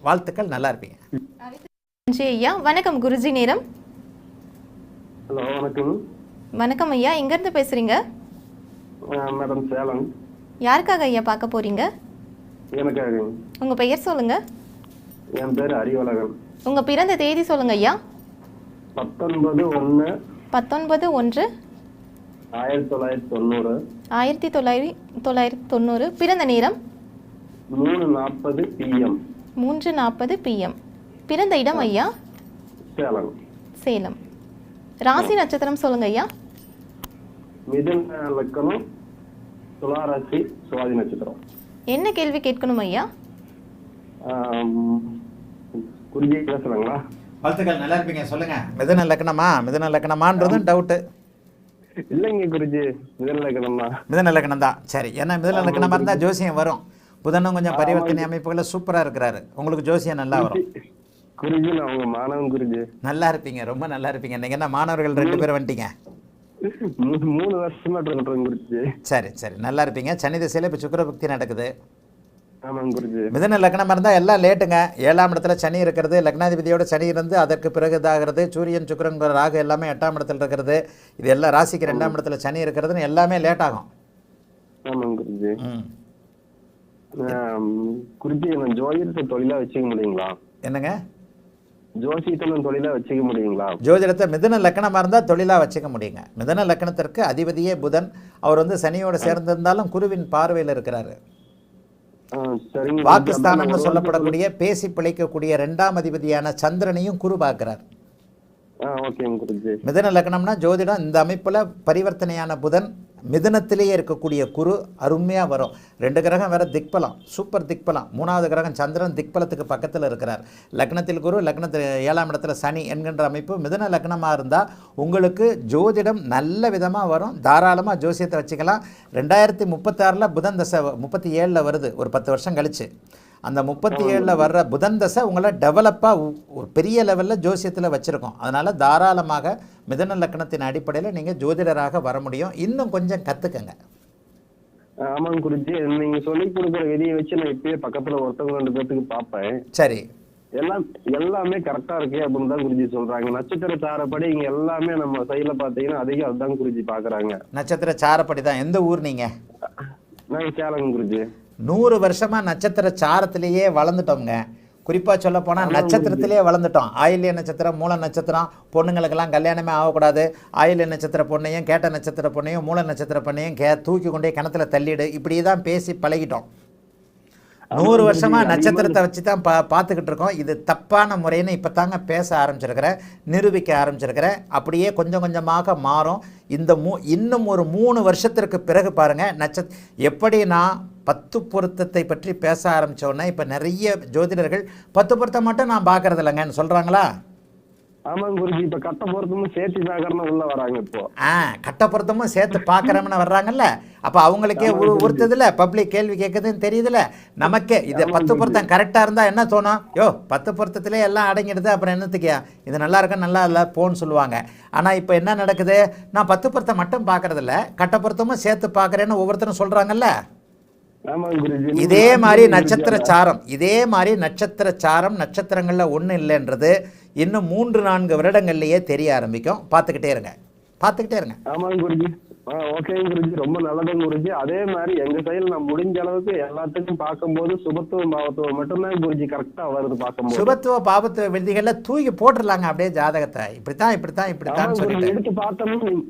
வாழ்த்துக்கள் நல்லா இருப்பீங்க. நன்றி ஐயா வணக்கம் குருஜி நேரம். ஹலோ வணக்கம். வணக்கம் ஐயா எங்கேருந்து பேசுகிறீங்க அஹ் மேடம் சேலம். யாருக்காக ஐயா பார்க்க போகிறீங்க எனக்காக. உங்கள் பெயர் சொல்லுங்கள் என் பேர் அறிவழகன் உங்கள் பிறந்த தேதி சொல்லுங்கள் ஐயா. பத்தொன்பது ஒன்று பத்தொன்பது ஒன்று. ஆயிரத்தி தொள்ளாயிரத்தி தொண்ணூறு. ஆயிரத்தி தொள்ளாயிரத்தி தொள்ளாயிரத்தி தொண்ணூறு. பிறந்த நேரம்? மூணு நாற்பது பிஎம் மூன்று நாற்பது பிஎம் பிறந்த இடம் ஐயா? சேலம். சேலம். ராசி நட்சத்திரம் சொல்லுங்க ஐயா. மிதன லக்கணம் துளாராசி சுவாதி நட்சத்திரம். என்ன கேள்வி கேட்கணும் ஐயா? குருஜி பேசுறாங்களா? வாழ்த்துக்கள் நல்லா இருப்பீங்க. சொல்லுங்க. மிதன லக்னமா மிதன லக்னமான்றதும் டவுட்டு இல்லைங்க குருஜி. மிதன லக்கணம் தான் மிதன லக்னம் தான் சரி ஏன்னா மிதன லக்னமாக இருந்தால் ஜோசியம் வரும். புதனும் கொஞ்சம் பரிவர்த்தனை அமைப்புகளில் சூப்பராக இருக்கிறாரு. உங்களுக்கு ஜோசியம் நல்லா வரும். நல்லா இருப்பீங்க ரொம்ப நல்லா இருப்பீங்க. நீங்கள் என்ன மாணவர்கள் ரெண்டு பேரும் வந்துட்டீங்க? மூணு வருஷமா சரி சரி. நல்லா இருப்பீங்க. சனி திசையில் இப்போ சுக்கரபக்தி நடக்குது. மிதன லக்னமாக இருந்தால் எல்லாம் லேட்டுங்க. ஏழாம் இடத்துல சனி இருக்கிறது லக்னாதிபதியோட சனி இருந்து அதற்கு பிறகு இதாகிறது. சூரியன் சுக்கிரன் ராகு எல்லாமே எட்டாம் இடத்துல இருக்கிறது. இது எல்லாம் ராசிக்கு ரெண்டாம் இடத்துல சனி இருக்கிறதுன்னு எல்லாமே லேட் ஆகும். குருஜி நான் ஜோதிடத்தை தொழிலா வச்சுக்க முடியுங்களா? என்னங்க? ஜோசியத்தை நான் தொழிலா வச்சுக்க முடியுங்களா? ஜோதிடத்தை மிதன லக்கணமாக இருந்தால் தொழிலாக வச்சுக்க முடியுங்க. மிதன லக்கணத்திற்கு அதிபதியே புதன். அவர் வந்து சனியோடு சேர்ந்திருந்தாலும் குருவின் பார்வையில் இருக்கிறாரு. பாகிஸ்தானம்னு சொல்லப்படக்கூடிய பேசி பிழைக்கக்கூடிய ரெண்டாம் அதிபதியான சந்திரனையும் குரு பார்க்கிறார். மிதன லக்னம்னா ஜோதிடம் இந்த அமைப்பில் பரிவர்த்தனையான புதன் மிதனத்திலேயே இருக்கக்கூடிய குரு அருமையாக வரும். ரெண்டு கிரகம் வேறு திக்பலம் சூப்பர் திக்பலம். மூணாவது கிரகம் சந்திரன் திக்பலத்துக்கு பக்கத்தில் இருக்கிறார். லக்னத்தில் குரு லக்னத்தில் ஏழாம் இடத்துல சனி என்கின்ற அமைப்பு மிதன லக்னமாக இருந்தால் உங்களுக்கு ஜோதிடம் நல்ல விதமாக வரும். தாராளமாக ஜோசியத்தை வச்சுக்கலாம். ரெண்டாயிரத்தி முப்பத்தாறில் புதன் தசை முப்பத்தி ஏழில் வருது ஒரு பத்து வருஷம் கழிச்சு. அந்த முப்பத்தி ஏழில் வர்ற புதன் தசை உங்களை டெவலப்பாக ஒரு பெரிய லெவலில் ஜோசியத்தில் வச்சுருக்கோம். அதனால் தாராளமாக மிதன லக்கணத்தின் அடிப்படையில் நீங்கள் ஜோதிடராக வர முடியும். இன்னும் கொஞ்சம் கற்றுக்கங்க ஆமாங்க குருஜி. நீங்க சொல்லி கொடுக்குற விதியை வச்சு நான் இப்பயே பக்கத்துல ஒருத்தவங்க ரெண்டு பேர்த்துக்கு பார்ப்பேன் சரி. எல்லாம் எல்லாமே கரெக்டா இருக்கு அப்படின்னு தான் குருஜி சொல்றாங்க. நட்சத்திர சாரப்படி இங்க எல்லாமே நம்ம சைடுல பாத்தீங்கன்னா அதிகம் அதுதான் குருஜி பாக்குறாங்க. நட்சத்திர சாரப்படி தான். எந்த ஊர் நாங்க? சேலங்க குருஜி. நூறு வருஷமாக நட்சத்திர சாரத்திலேயே வளர்ந்துட்டோங்க குறிப்பாக சொல்ல போனால் நட்சத்திரத்திலே வளர்ந்துட்டோம். ஆயில்ய நட்சத்திரம் மூல நட்சத்திரம் பொண்ணுங்களுக்கெல்லாம் கல்யாணமே ஆகக்கூடாது. ஆயில்ய நட்சத்திர பொண்ணையும் கேட்ட நட்சத்திர பொண்ணையும் மூல நட்சத்திர பொண்ணையும் கே தூக்கி கொண்டே கிணத்துல தள்ளிடு. இப்படி தான் பேசி பழகிட்டோம். நூறு வருஷமா நட்சத்திரத்தை வச்சு தான் பா பார்த்துக்கிட்டு இருக்கோம். இது தப்பான முறைன்னு இப்போ தாங்க பேச ஆரம்பிச்சிருக்கிறேன். நிரூபிக்க ஆரம்பிச்சிருக்கிறேன். அப்படியே கொஞ்சம் கொஞ்சமாக மாறும். இந்த மூ இன்னும் ஒரு மூணு வருஷத்திற்கு பிறகு பாருங்கள் நட்சத் எப்படி நான் பத்து பொருத்தத்தை பற்றி பேச ஆரம்பிச்ச உடனே இப்போ நிறைய ஜோதிடர்கள் பத்து பொருத்தம் மட்டும் நான் பார்க்கறது இல்லைங்கன்னு சொல்கிறாங்களா ஆமாங்க குருஜி இப்ப கட்ட பொருத்தமும் சேர்த்து பாக்குறேன்னு உள்ள வராங்க இப்போ. ஆ கட்ட பொருத்தமும் சேர்த்து பார்க்குறோம்னு வர்றாங்கல்ல? அப்போ அவங்களுக்கே உரு உறுத்துதுல பப்ளிக் கேள்வி கேட்குதுன்னு தெரியுதுல நமக்கே இது பத்து பொருத்தம் கரெக்டாக இருந்தால் என்ன தோணும்? யோ பத்து பொருத்தத்திலே எல்லாம் அடங்கிடுது அப்புறம் என்னத்துக்கியா இது நல்லா இருக்கா நல்லா இல்லை போன்னு சொல்லுவாங்க. ஆனால் இப்போ என்ன நடக்குது? நான் பத்து பொருத்தம் மட்டும் பார்க்கறதில்ல கட்ட பொருத்தமும் சேர்த்து பார்க்குறேன்னு ஒவ்வொருத்தரும் சொல்கிறாங்கல்ல இதே மாதிரி நட்சத்திர சாரம் இதே மாதிரி நட்சத்திர சாரம் நட்சத்திரங்களில் ஒன்றும் இல்லைன்றது இன்னும் மூன்று நான்கு வருடங்கள்லேயே தெரிய ஆரம்பிக்கும். பார்த்துக்கிட்டே இருங்க. பார்த்துக்கிட்டே இருங்க. ஆமாங்க குருஜி. ஓகேங்க குருஜி. ரொம்ப நல்லதுங்க குருஜி. அதே மாதிரி எங்க சைடுல நான் முடிஞ்ச அளவுக்கு எல்லாத்துக்கும் பார்க்கும்போது சுபத்துவம் பாவத்துவம் மட்டும்தான் குருஜி கரெக்டா வருது பார்க்கும்போது. சுபத்துவ பாபத்துவ விதிகளில் தூக்கி போட்டுடலாங்க அப்படியே ஜாதகத்தை. இப்படித்தான் இப்படித்தான் இப்படித்தான் சொல்லிட்டு. எடுத்து பார்த்தோம்னா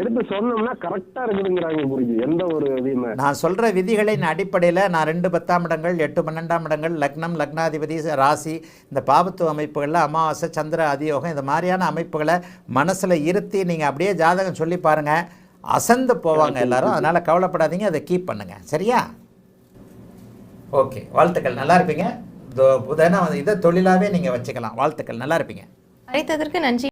எடுத்து சொன்னோம்னா கரெக்டா இருக்குதுங்கிறாங்க குருஜி எந்த ஒரு இதையுமே. நான் சொல்கிற விதிகளின் அடிப்படையில் நான் ரெண்டு பத்தாம் இடங்கள் எட்டு பன்னெண்டாம் இடங்கள் லக்னம் லக்னாதிபதி ராசி இந்த பாபத்துவ அமைப்புகளில் அமாவாசை சந்திர அதியோகம் இந்த மாதிரியான அமைப்புகளை மனசில் இருத்தி நீங்கள் அப்படியே ஜாதகம் சொல்லி பாருங்கள் அசந்து போவாங்க எல்லாரும். அதனால் கவலைப்படாதீங்க. அதை கீப் பண்ணுங்க. சரியா? ஓகே வாழ்த்துக்கள். நல்லா இருப்பீங்க. இதோ புதனா இதை தொழிலாகவே நீங்கள் வச்சுக்கலாம். வாழ்த்துக்கள். நல்லா இருப்பீங்க. அழைத்ததற்கு நன்றி.